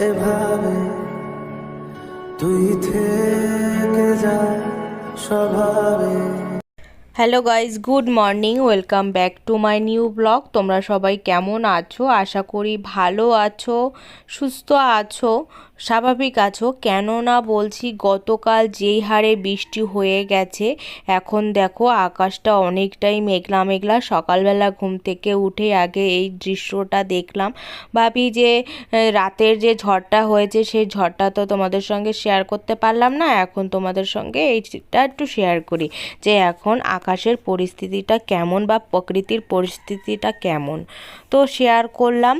এভাবে তুই থেকে যা স্বভাবে। Hello guys good morning welcome back to my new blog তোমরা সবাই কেমন আছো? আশা করি ভালো আছো, সুস্থ আছো। স্বাভাবিক আছো? কেননা বলছি গতকাল যেই হারে বৃষ্টি হয়ে গেছে, এখন দেখো আকাশটা অনেকটাই মেঘলা মেঘলা। সকালবেলা ঘুম থেকে উঠে আগে এই দৃশ্যটা দেখলাম। ভাবি যে রাতের যে ঝড়টা হয়েছে সেই ঝড়টা তো তোমাদের সঙ্গে শেয়ার করতে পারলাম না। এখন তোমাদের সঙ্গে এইটা একটু শেয়ার করি যে এখন আকাশের পরিস্থিতিটা কেমন বা প্রকৃতির পরিস্থিতিটা কেমন। তো শেয়ার করলাম।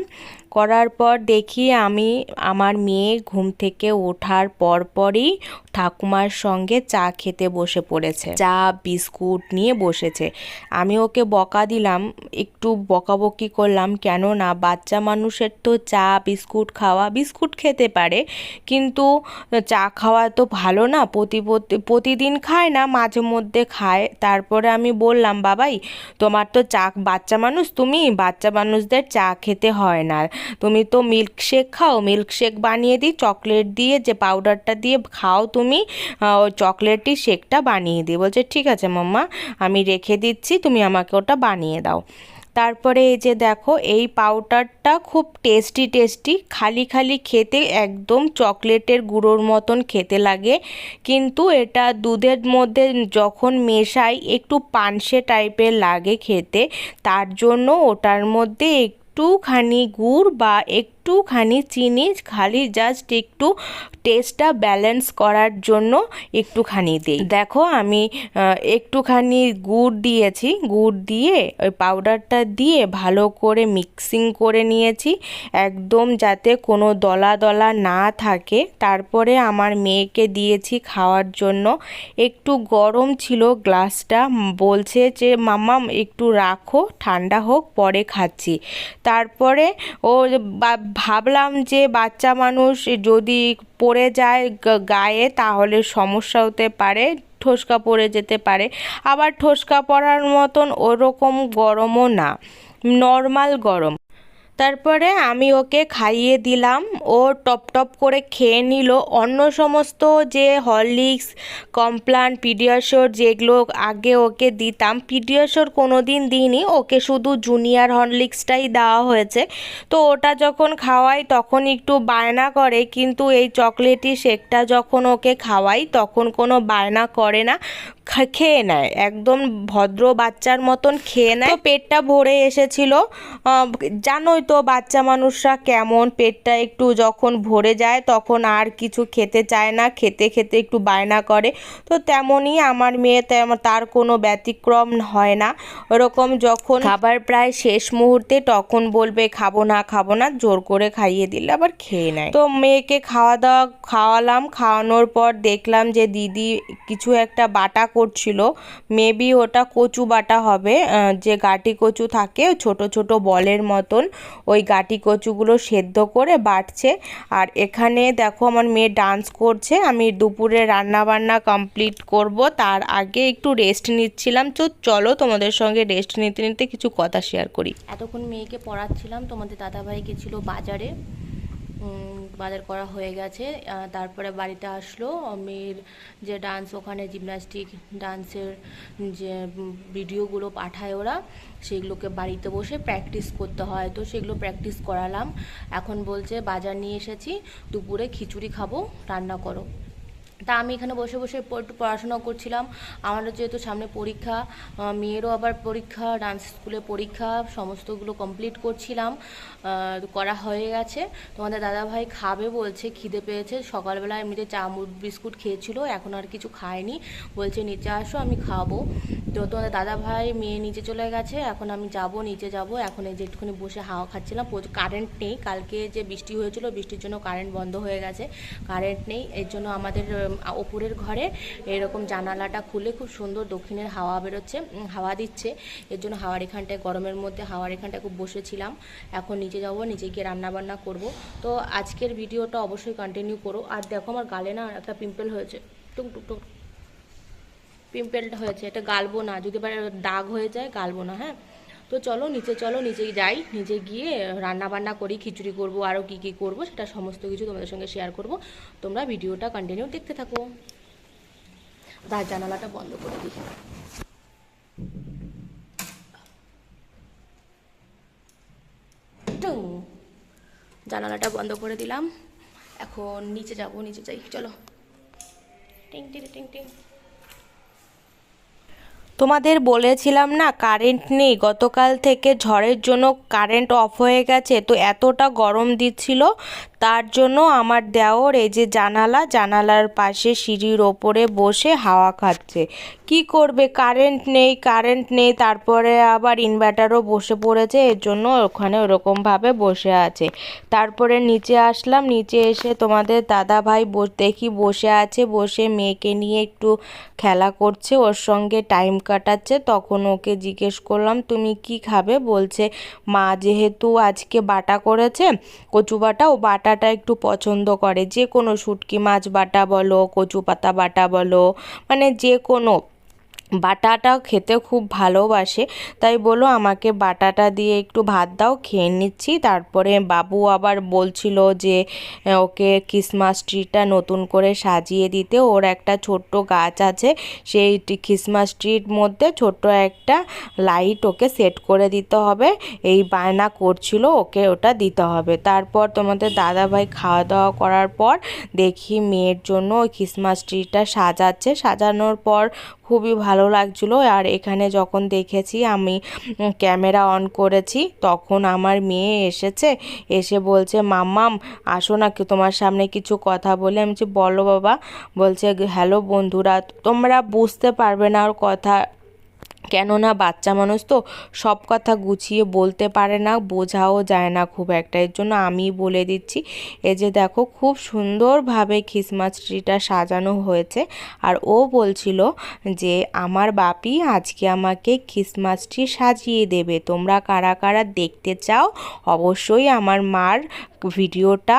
করার পর দেখি আমি আমার মেয়ে ঘুম থেকে ওঠার পরপরই ঠাকুমার সঙ্গে চা খেতে বসে পড়েছে। চা, বিস্কুট নিয়ে বসেছে। আমি ওকে বকা দিলাম, একটু বকাবকি করলাম কেন না বাচ্চা মানুষের তো চা, বিস্কুট খাওয়া, বিস্কুট খেতে পারে, কিন্তু চা খাওয়া তো ভালো না, প্রতি- প্রতিদিন খায় না, মাঝে মধ্যে খায়। তারপরে আমি বললাম, বাবাই, তোমার তো চা, বাচ্চা মানুষ, তুমি বাচ্চা মানুষদের চা খেতে হয় না। তুমি তো মিল্কশেক খাও মিল্কশেক বানিয়ে দিই চকলেট দিয়ে যে পাউডারটা দিয়ে খাও, তুমি ওই চকলেটই শেকটা বানিয়ে দিই বলছে, ঠিক আছে মাম্মা, আমি রেখে দিচ্ছি, তুমি আমাকে ওটা বানিয়ে দাও। তারপরে এই যে দেখো, এই পাউডারটা খুব টেস্টি টেস্টি খালি খালি খেতে একদম চকলেটের গুঁড়োর মতন খেতে লাগে। কিন্তু এটা দুধের মধ্যে যখন মেশাই, একটু পানসে টাইপের লাগে খেতে, তার জন্য ওটার মধ্যে একটুখানি গুড় বা একটুখানি চিনি, খালি জাস্ট একটু টেস্টটা ব্যালেন্স করার জন্য একটুখানি দিই। দেখো আমি একটুখানি গুড় দিয়েছি, গুড় দিয়ে ওই পাউডারটা দিয়ে ভালো করে মিক্সিং করে নিয়েছি, একদম যাতে কোনো দলা দলা না থাকে। তারপরে আমার মেয়েকে দিয়েছি খাওয়ার জন্য। একটু গরম ছিল গ্লাসটা বলছে যে, মাম্মা, একটু রাখো, ঠান্ডা হোক, পরে খাচ্ছি। তারপরে ও ভাবলাম যে বাচ্চা মানুষ যদি পড়ে যায় গায়ে, তাহলে সমস্যা হতে পারে, ঠোসকা পড়ে যেতে পারে। আবার ঠোসকা পড়ার মতন ওরকম গরমও না নর্মাল গরম। তারপরে আমি ওকে খাইয়ে দিলাম। ও টপ টপ করে খেয়ে নিল। অন্য সমস্ত যে হরলিক্স, কমপ্লান, পিডিয়াশোর যেগুলো আগে ওকে দিতাম, পিডিয়াশোর কোনো দিন দিইনি। ওকে শুধু জুনিয়র হরলিক্সটাই দেওয়া হয়েছে। তো ওটা যখন খাওয়াই তখন একটু বায়না করে, কিন্তু এই চকলেটি শেকটা যখন ওকে খাওয়াই তখন কোনো বায়না করে না খেয়ে নেয়। একদম ভদ্র বাচ্চার মতন খেয়ে নেয়। পেটটা ভরে এসেছিল। জানোই তো বাচ্চা মানুষরা কেমন? পেটটা একটু যখন ভরে যায় তখন আর কিছু খেতে চায় না, খেতে খেতে একটু বায়না করে। তো তেমনই আমার মেয়ে তার কোনো ব্যতিক্রম হয় না। ওরকম যখন খাবার প্রায় শেষ মুহূর্তে তখন বলবে, খাব না খাব না। জোর করে খাইয়ে দিলে আবার খেয়ে নেয়। তো মেয়েকে খাওয়া দাওয়া, খাওয়ালাম। খাওয়ানোর পর দেখলাম যে দিদি কিছু একটা বাটা করছিল। মেবি ওটা কচু বাটা হবে যে গাটি কচু থাকে, ছোট ছোট বলের মতন। ওই গাটি কচুগুলো সেদ্ধ করে বাটছে। আর এখানে দেখো আমার মেয়ে ডান্স করছে। আমি দুপুরে রান্না বান্না কমপ্লিট করব। তার আগে একটু রেস্ট নিচ্ছিলাম। তো চলো তোমাদের সঙ্গে রেস্ট নিতে নিতে কিছু কথা শেয়ার করি। এতক্ষণ মেয়েকে পড়াচ্ছিলাম। তোমাদের দাদাভাই গেছিল বাজারে। বাজার করা হয়ে গেছে। তারপরে বাড়িতে আসলো মেয়ের যে ডান্স ওখানে জিমনাস্টিক ডান্সের যে ভিডিওগুলো পাঠায় ওরা, সেগুলোকে বাড়িতে বসে প্র্যাকটিস করতে হয়। তো সেগুলো প্র্যাকটিস করালাম। এখন বলছে বাজার নিয়ে এসেছি, দুপুরে খিচুড়ি খাব, রান্না করো। তা আমি এখানে বসে বসে একটু পড়াশোনা করছিলাম। আমারও যেহেতু সামনে পরীক্ষা মেয়েরও আবার পরীক্ষা ডান্স স্কুলে পরীক্ষা, সমস্তগুলো কমপ্লিট করছিলাম। করা হয়ে গেছে। তোমাদের দাদাভাই খাবে বলছে, খিদে পেয়েছে। সকালবেলা এমনিতে চা বিস্কুট খেয়েছিল, এখন আর কিছু খায়নি। বলছে, নিচে আসো, আমি খাব। তো তোমাদের দাদাভাই মেয়ে নিচে চলে গেছে, এখন আমি যাব, নিচে যাব। এখন এই যে একটুখানি বসে হাওয়া খাচ্ছিলাম কারেন্ট নেই। কালকে যে বৃষ্টি হয়েছিল, বৃষ্টির জন্য কারেন্ট বন্ধ হয়ে গেছে। কারেন্ট নেই। এর জন্য আমাদের ওপরের ঘরে এরকম জানালাটা খুলে খুব সুন্দর দক্ষিণের হাওয়া বেরোচ্ছে হাওয়া দিচ্ছে। এর জন্য হাওয়ার এখানটায়, গরমের মধ্যে হাওয়ার এখানটায় খুব বসেছিলাম। এখন নিচে যাব, নিচে গিয়ে রান্না বান্না করব। তো আজকের ভিডিওটা অবশ্যই কন্টিনিউ করো। আর দেখো আমার গালে না একটা পিম্পল হয়েছে। টুক টুক টুক। পিম্পলটা হয়েছে, এটা গালবো না, যদি এবার দাগ হয়ে যায় গালবো না হ্যাঁ? তো চলো, নিচে চলো, নিচে যাই, নিচে গিয়ে রান্না বান্না করি, খিচুড়ি করব আরও কী কী করব, সেটা সমস্ত কিছু তোমাদের সঙ্গে শেয়ার করব। তোমরা ভিডিওটা কন্টিনিউ দেখতে থাকো। তার জানালাটা বন্ধ করে দিই। জানালাটা বন্ধ করে দিলাম। এখন নিচে যাব, নিচে যাই, চলো। টিং টিং টিং টিং। তোমাদের বলেছিলাম না কারেন্ট নেই। গতকাল থেকে ঝড়ের জন্য কারেন্ট অফ হয়ে গেছে, তো এতটা গরম দিচ্ছিল। তার জন্য আমার দেওর এই যে জানালা, জানালার পাশে সিঁড়ির ওপরে বসে হাওয়া খাচ্ছে। কি করবে? কারেন্ট নেই কারেন্ট নেই, তারপরে আবার ইনভার্টারও বসে পড়েছে, এর জন্য ওখানে ওরকমভাবে বসে আছে। তারপরে নিচে আসলাম, নিচে এসে তোমাদের দাদা ভাই দেখি বসে আছে, বসে মেয়েকে নিয়ে একটু খেলা করছে, ওর সঙ্গে টাইম কাটাচ্ছে, তখন ওকে জিজ্ঞেস করলাম, তুমি কি খাবে? বলছে, মা যেহেতু আজকে বাটা করেছে, কচু বাটা, ও বাটাটা একটু পছন্দ করে। যে কোনো শুটকি, মাছ বাটা বলো কচু পাতা বাটা বলো মানে যে কোনো বাটাটা খেতে খুব ভালোবাসে। তাই বলো আমাকে বাটাটা দিয়ে একটু ভাত দাও, খেয়ে নিচ্ছি। তারপরে বাবু আবার বলছিল যে ওকে ক্রিসমাস ট্রিটা নতুন করে সাজিয়ে দিতে। ওর একটা ছোট্ট গাছ আছে, সেই ক্রিসমাস ট্রির মধ্যে ছোট্ট একটা লাইট ওকে সেট করে দিতে হবে। এই বায়না করছিল, ওকে ওটা দিতে হবে। তারপর তোমাদের দাদা ভাই খাওয়া দাওয়া করার পর দেখি মেয়ের জন্য ওই ক্রিসমাস ট্রিটা সাজাচ্ছে। সাজানোর পর খুবই ভালো লাগছিল। আর এখানে যখন দেখেছি আমি ক্যামেরা অন করেছি, তখন আমার মেয়ে এসেছে, এসে বলছে, মাম্মাম, আসো না কি তোমার সামনে কিছু কথা বলে? আমি বলছি, বলো বাবা। বলছে, হ্যালো বন্ধুরা, তোমরা বুঝতে পারবে না ওর কথা কেননা বাচ্চা মানুষ তো সব কথা গুছিয়ে বলতে পারে না, বোঝাও যায় না খুব একটা। এর জন্য আমি বলে দিচ্ছি, এই যে দেখো খুব সুন্দরভাবে খ্রিসমাস ট্রিটা সাজানো হয়েছে। আর ও বলছিল যে, আমার বাপি আজকে আমাকে খ্রিসমাস ট্রি সাজিয়ে দেবে। তোমরা কারা কারা দেখতে চাও, অবশ্যই আমার মার ভিডিওটা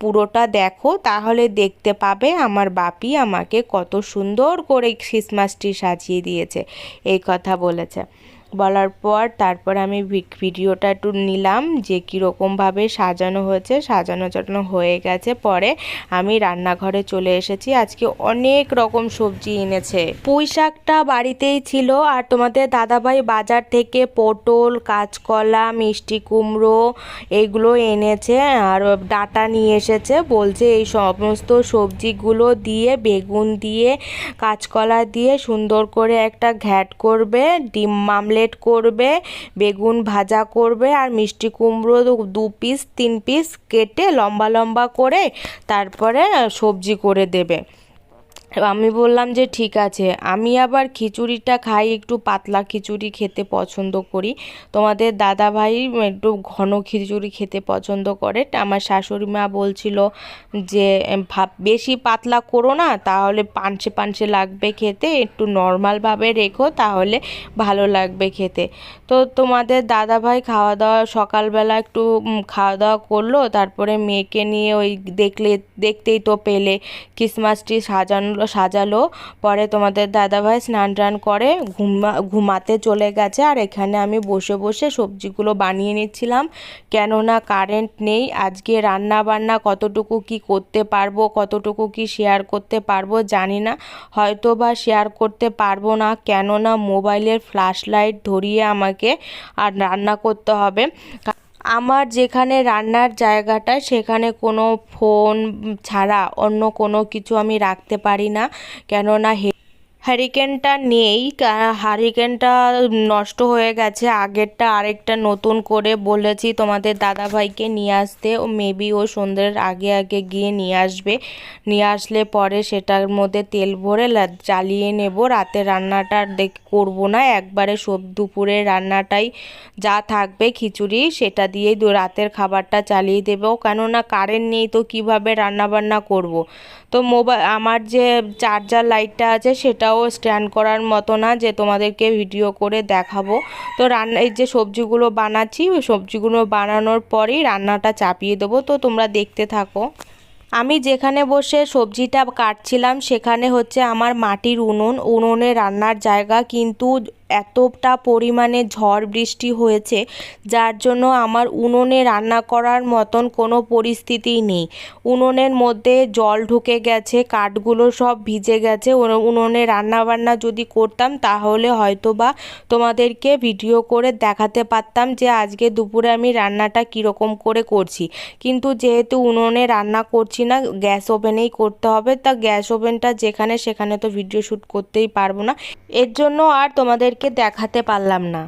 পুরোটা দেখো, তাহলে দেখতে পাবে আমার বাপি আমাকে কত সুন্দর করে ক্রিসমাস ট্রি সাজিয়ে দিয়েছে। এই কথা বলেছে। বলার পর তারপর আমি ভিডিওটা একটু নিলাম যে কীরকমভাবে সাজানো হয়েছে, সাজানো চাটানো হয়ে গেছে। পরে আমি রান্নাঘরে চলে এসেছি। আজকে অনেক রকম সবজি এনেছে। পুঁই শাকটা বাড়িতেই ছিল আর তোমাদের দাদাভাই বাজার থেকে পটল, কাঁচকলা, মিষ্টি কুমড়ো এগুলো এনেছে আর ডাটা নিয়ে এসেছে। বলছে এই সমস্ত সবজিগুলো দিয়ে, বেগুন দিয়ে, কাঁচকলা দিয়ে সুন্দর করে একটা ঘ্যাট করবে। ডিম মামলেট করবে, বেগুন ভাজা করবে আর মিষ্টি কুমড়ো দু পিস তিন পিস কেটে লম্বা লম্বা করে তারপরে সবজি করে দেবে। আমি বললাম যে, ঠিক আছে। আমি আবার খিচুড়িটা খাই, একটু পাতলা খিচুড়ি খেতে পছন্দ করি। তোমাদের দাদা ভাই একটু ঘন খিচুড়ি খেতে পছন্দ করে। আমার শাশুড়ি মা বলছিল যে বেশি পাতলা করো না, তাহলে পানসে পানসে লাগবে খেতে। একটু নর্মালভাবে রেখো, তাহলে ভালো লাগবে খেতে। তো তোমাদের দাদা ভাই খাওয়া দাওয়া সকালবেলা একটু খাওয়া দাওয়া করল। তারপরে মেয়েকে নিয়ে ওই দেখলে, দেখতেই তো পেলে। ক্রিসমাস ট্রি সাজানো সাজালো। পরে তোমাদের দাদাভাই স্নান টান করে ঘুমা, ঘুমাতে চলে গেছে। আর এখানে আমি বসে বসে সবজিগুলো বানিয়ে নিচ্ছিলাম। কেননা কারেন্ট নেই। আজকে রান্না বান্না কতটুকু কি করতে পারব, কতটুকু কি শেয়ার করতে পারব জানি না। হয়তো বা শেয়ার করতে পারব না। কেননা মোবাইলের ফ্ল্যাশ লাইট ধরিয়ে আমাকে আর রান্না করতে হবে। আমার যেখানে রান্নার জায়গাটা, সেখানে কোনো ফোন ছাড়া অন্য কোনো কিছু আমি রাখতে পারি না। কেননা হ্যারিকেনটা নেই হ্যারিকেনটা নষ্ট হয়ে গেছে। আগেরটা আরেকটা নতুন করে বলেছি তোমাদের দাদাভাইকে নিয়ে আসতে। ও মেবি ও সন্ধ্যের আগে আগে গিয়ে নিয়ে আসবে। নিয়ে আসলে পরে সেটার মধ্যে তেল ভরে জ্বালিয়ে নেব। রাতে রান্নাটা দেখ করব না। একবারে সব দুপুরের রান্নাটাই যা থাকবে খিচুড়ি সেটা দিয়েই রাতের খাবারটা চালিয়ে দেবো। কেননা কারেন্ট নেই তো কীভাবে রান্না বান্না করব। তো মোবাইল আমার যে চার্জার লাইটটা আছে সেটাও স্ট্যান্ড করার মতো না যে তোমাদেরকে ভিডিও করে দেখাবো। তো রান্না এই যে সবজিগুলো বানাচ্ছি, ওই সবজিগুলো বানানোর পরেই রান্নাটা চাপিয়ে দেবো। তো তোমরা দেখতে থাকো। আমি যেখানে বসে সবজিটা কাটছিলাম সেখানে হচ্ছে আমার মাটির উনুন। উনুনে রান্নার জায়গা কিন্তু এতটা পরিমাণে ঝড় বৃষ্টি হয়েছে, যার জন্য আমার উনুনে রান্না করার মতন কোনো পরিস্থিতিই নেই। উনুনের মধ্যে জল ঢুকে গেছে, কাঠগুলো সব ভিজে গেছে। উনুনে রান্না বান্না যদি করতাম, তাহলে হয়তো বা তোমাদেরকে ভিডিও করে দেখাতে পারতাম যে আজকে দুপুরে আমি রান্নাটা কীরকম করে করছি। কিন্তু যেহেতু উনুনে রান্না করছি না, গ্যাস ওভেনেই করতে হবে। তা গ্যাস ওভেনটা যেখানে, সেখানে তো ভিডিও শ্যুট করতেই পারব না। এর জন্য আর তোমাদেরকে দেখাতে পারলাম না।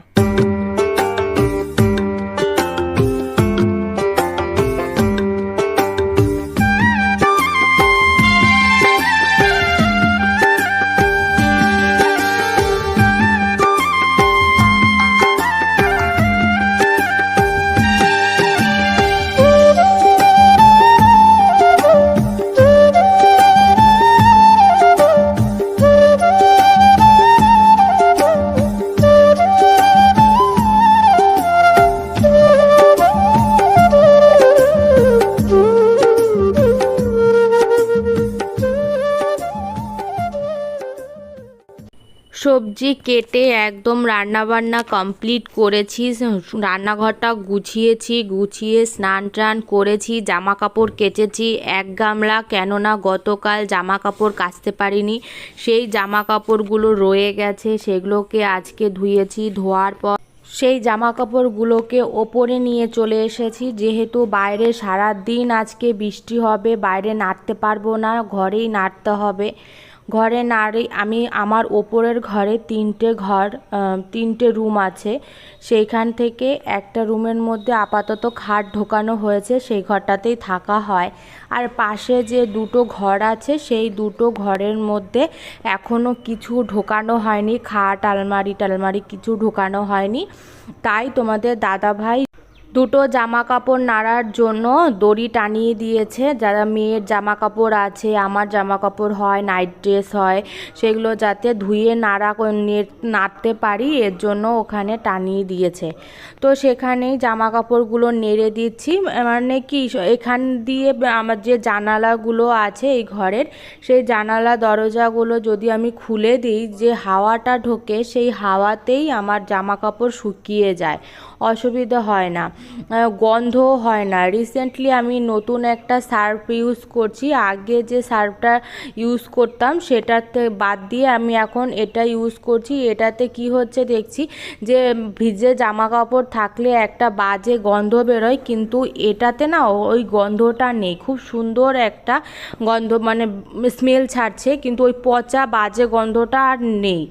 সবজি কেটে একদম রান্নাবান্না কমপ্লিট করেছি। রান্নাঘরটা গুছিয়েছি, গুছিয়ে স্নান টান করেছি জামা কাপড় কেচেছি। এক গামলা কেননা গতকাল জামা কাপড় কাচতে পারিনি। সেই জামা কাপড়গুলো রয়ে গেছে, সেগুলোকে আজকে ধুয়েছি, ধোয়ার পর সেই জামা কাপড়গুলোকে ওপরে নিয়ে চলে এসেছি। যেহেতু বাইরে সারা দিন আজকে বৃষ্টি হবে, বাইরে নাড়তে পারব না, ঘরেই নাড়তে হবে। ঘরে নাড়ি আমি আমার ওপরের ঘরে তিনটে ঘর তিনটে রুম আছে। সেইখান থেকে একটা রুমের মধ্যে আপাতত খাট ঢোকানো হয়েছে, সেই ঘরটাতেই থাকা হয়। আর পাশে যে দুটো ঘর আছে, সেই দুটো ঘরের মধ্যে এখনও কিছু ঢোকানো হয়নি। খাট, আলমারি, টালমারি কিছু ঢোকানো হয়নি। তাই তোমাদের দাদাভাই দুটো জামা কাপড় নাড়ার জন্য দড়ি টানিয়ে দিয়েছে। যারা মেয়ের জামা কাপড় আছে, আমার জামা কাপড় হয় নাইট ড্রেস হয়, সেগুলো যাতে ধুয়ে নাড়া নাড়তে পারি, এর জন্য ওখানে টানিয়ে দিয়েছে। তো সেখানেই জামা কাপড়গুলো নেড়ে দিচ্ছি। মানে কি, এখান দিয়ে আমার যে জানালাগুলো আছে এই ঘরের, সেই জানালা দরজাগুলো যদি আমি খুলে দিই, যে হাওয়াটা ঢোকে, সেই হাওয়াতেই আমার জামা কাপড় শুকিয়ে যায়। অসুবিধা হয় না। গন্ধও হয় না। রিসেন্টলি আমি নতুন একটা সার্ফ ইউজ করছি। আগে যে সার্ফটা ইউজ করতাম, সেটাতে বাদ দিয়ে আমি এখন এটা ইউজ করছি। এটাতে কি হচ্ছে দেখছি যে, ভিজে জামা কাপড় থাকলে একটা বাজে গন্ধ বেরোয়, কিন্তু এটাতে না ওই গন্ধটা নেই। খুব সুন্দর একটা গন্ধ মানে স্মেল ছাড়ছে, কিন্তু ওই পচা বাজে গন্ধটা আর নেই।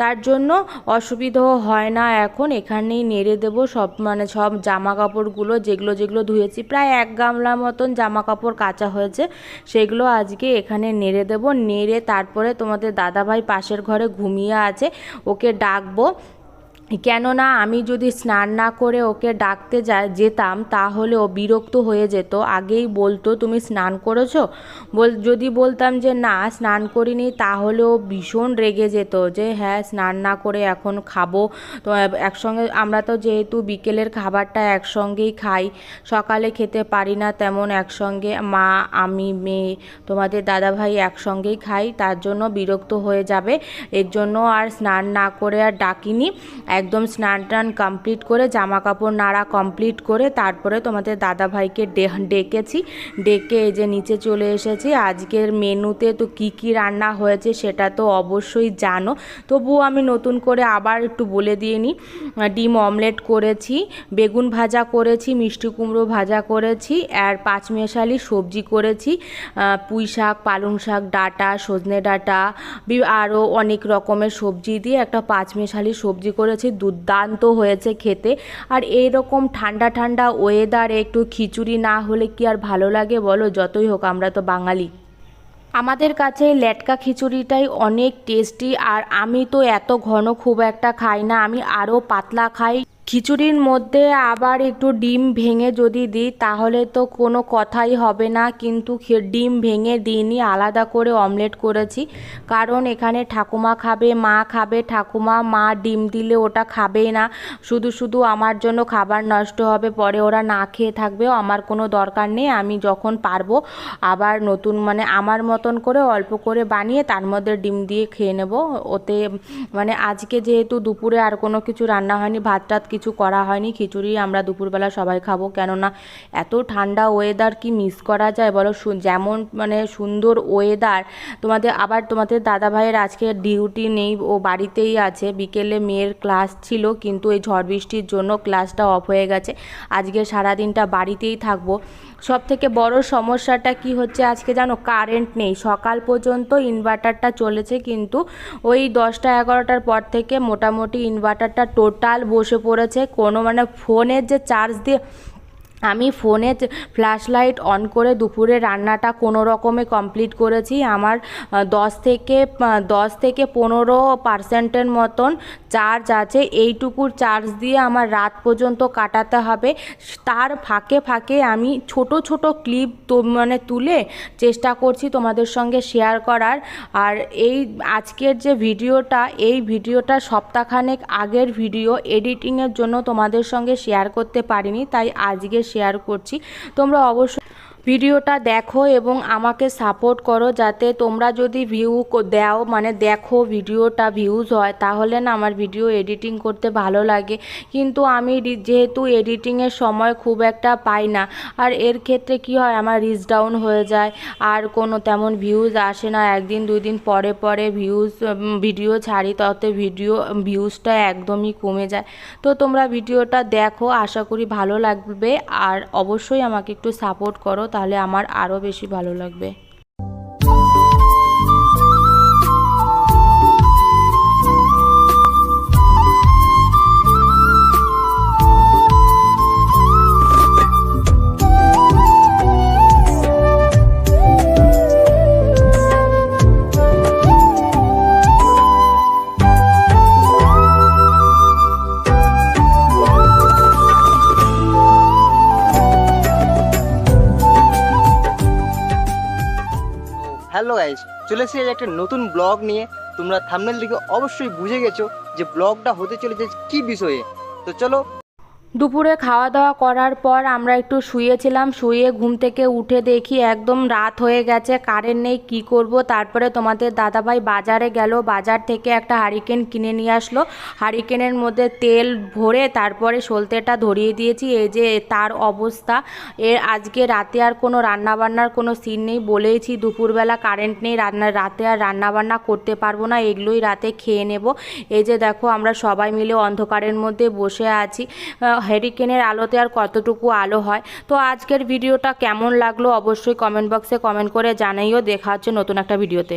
তার জন্য অসুবিধাও হয় না। এখন এখানেই নেড়ে দেবো। সব মানে সব জামা কাপড়গুলো যেগুলো যেগুলো ধুয়েছি, প্রায় এক গামলা মতন জামা কাপড় কাঁচা হয়েছে। সেগুলো আজকে এখানে নেড়ে দেবো। নেড়ে তারপরে তোমাদের দাদাভাই পাশের ঘরে ঘুমিয়ে আছে, ওকে ডাকবো। কেননা আমি যদি স্নান না করে ওকে ডাকতে যা, যেতাম তাহলে ও বিরক্ত হয়ে যেত। আগেই বলতো, তুমি স্নান করেছ? বল, যদি বলতাম যে, না, স্নান করিনি, তাহলে ও ভীষণ রেগে যেত যে হ্যাঁ স্নান না করে এখন খাব। তো একসঙ্গে আমরা তো যেহেতু বিকেলের খাবারটা একসঙ্গেই খাই, সকালে খেতে পারি না তেমন একসঙ্গে। মা, আমি, মেয়ে, তোমাদের দাদাভাই একসঙ্গেই খাই, তার জন্য বিরক্ত হয়ে যাবে। এর জন্য আর স্নান না করে আর ডাকিনি। একদম স্নান টান কমপ্লিট করে জামা কাপড় নাড়া কমপ্লিট করে তারপরে তোমাদের দাদাভাইকে ডে- ডেকেছি। ডেকে এই যে নিচে চলে এসেছি। আজকের মেনুতে তো কি কি রান্না হয়েছে সেটা তো অবশ্যই জানো। তবুও আমি নতুন করে আবার একটু বলে দিয়ে নিই। ডিম অমলেট করেছি, বেগুন ভাজা করেছি, মিষ্টি কুমড়ো ভাজা করেছি, আর পাঁচমেশালি সবজি করেছি। পুঁই শাক, পালং শাক, ডাঁটা, সজনে ডাঁটা আরও অনেক রকমের সবজি দিয়ে একটা পাঁচমেশালি সবজি করেছি। দুর্দান্ত হয়েছে খেতে। আর এইরকম ঠান্ডা ঠান্ডা ওয়েদারে একটু খিচুড়ি না হলে কি আর ভালো লাগে বলো? যতই হোক, আমরা তো বাঙালি। আমাদের কাছে লেটকা খিচুড়িটাই অনেক টেস্টি আর আমি তো এত ঘন খুব একটা খাই না, আমি আরও পাতলা খাই। খিচুড়ির মধ্যে আবার একটু ডিম ভেঙে যদি দিই, তাহলে তো কোনো কথাই হবে না। কিন্তু ডিম ভেঙে দিইনি, আলাদা করে অমলেট করেছি। কারণ এখানে ঠাকুমা খাবে, মা খাবে, ঠাকুমা, মা ডিম দিলে ওটা খাবেই না। শুধু শুধু আমার জন্য খাবার নষ্ট হবে, পরে ওরা না খেয়ে থাকবে, আমার কোনো দরকার নেই, আমি যখন পারব আবার নতুন মানে আমার মতন করে অল্প করে বানিয়ে তার মধ্যে ডিম দিয়ে খেয়ে নেব। ওতে মানে আজকে যেহেতু দুপুরে আর কোনো কিছু রান্না হয়নি ভাত টাত কিছু করা হয়নি। খিচুড়ি আমরা দুপুরবেলা সবাই খাব। কেননা এত ঠান্ডা ওয়েদার কি মিস করা যায় বলো? যেমন মানে সুন্দর ওয়েদার তোমাদের, আবার তোমাদের দাদা ভাইয়ের আজকে ডিউটি নেই, ও বাড়িতেই আছে। বিকেলে মেয়ের ক্লাস ছিল, কিন্তু এই ঝড় বৃষ্টির জন্য ক্লাসটা অফ হয়ে গেছে। আজকে সারাদিনটা বাড়িতেই থাকব। সব থেকে বড় সমস্যাটা কি হচ্ছে আজকে জানো? কারেন্ট নেই। সকাল পর্যন্ত ইনভার্টারটা চলেছে কিন্তু ওই দশটা এগারোটার পর থেকে মোটামুটি ইনভার্টারটা টোটাল বসে পড়েছে। কোনো মানে ফোনের যে চার্জ দিয়ে আমি ফোনে ফ্ল্যাশ লাইট অন করে দুপুরে রান্নাটা কোনো রকমে কমপ্লিট করেছি। আমার দশ থেকে দশ থেকে পনেরো পার্সেন্টের মতন চার্জ আছে। এইটুকুর চার্জ দিয়ে আমার রাত পর্যন্ত কাটাতে হবে। তার ফাঁকে ফাঁকে আমি ছোট ছোট ক্লিপ মানে তুলে চেষ্টা করছি তোমাদের সঙ্গে শেয়ার করার। আর এই আজকের যে ভিডিওটা, এই ভিডিওটা সপ্তাহখানেক আগের ভিডিও। এডিটিংয়ের জন্য তোমাদের সঙ্গে শেয়ার করতে পারিনি। তাই আজকে শেয়ার করছি। তোমরা অবশ্যই ভিডিওটা দেখো এবং আমাকে সাপোর্ট করো যাতে তোমরা যদি ভিউ দাও মানে দেখো ভিডিওটা ভিউজ হয়, তাহলে না আমার ভিডিও এডিটিং করতে ভালো লাগে। কিন্তু আমি যেহেতু এডিটিংয়ের সময় খুব একটা পাই না, আর এর ক্ষেত্রে কি হয়, আমার রিচ ডাউন হয়ে যায়, আর কোনো তেমন ভিউজ আসে না। একদিন দুই দিন পরে পরে ভিউজ ভিডিও ছাড়ি, তাতে ভিডিও ভিউজটা একদমই কমে যায়। তো তোমরা ভিডিওটা দেখো, আশা করি ভালো লাগবে, আর অবশ্যই আমাকে একটু সাপোর্ট করো। তাহলে আমার আরও বেশি ভালো লাগবে। চলে এসেছি একটা নতুন ব্লগ নিয়ে। তোমরা থামনেল দেখে অবশ্যই বুঝে গেছো যে ব্লগটা হতে চলেছে কি বিষয়ে। তো চলো দুপুরে খাওয়া দাওয়া করার পর আমরা একটু শুয়েছিলাম, শুয়ে ঘুম থেকে উঠে দেখি একদম রাত হয়ে গেছে, কারেন্ট নেই, কি করব? তারপরে তোমাদের দাদাভাই বাজারে গেল, বাজার থেকে একটা হারিকেন কিনে নিয়ে আসলো। হারিকেনের মধ্যে তেল ভরে তারপরে সলতেটা ধরিয়ে দিয়েছি, এই যে তার অবস্থা। এর আজকে রাতে আর কোনো রান্নাবান্নার কোনো সিন নেই, বলেইছি দুপুরবেলা কারেন্ট নেই, রান্না, রাতে আর রান্নাবান্না করতে পারব না, এগুলোই রাতে খেয়ে নেব। এই যে দেখো আমরা সবাই মিলে অন্ধকারের মধ্যে বসে আছি। হ্যারিকেনের আলোতে আর কতটুকু আলো হয়? তো আজকের ভিডিওটা কেমন লাগল অবশ্যই কমেন্ট বক্সে কমেন্ট করে জানাইও। দেখা হচ্ছে নতুন একটা ভিডিওতে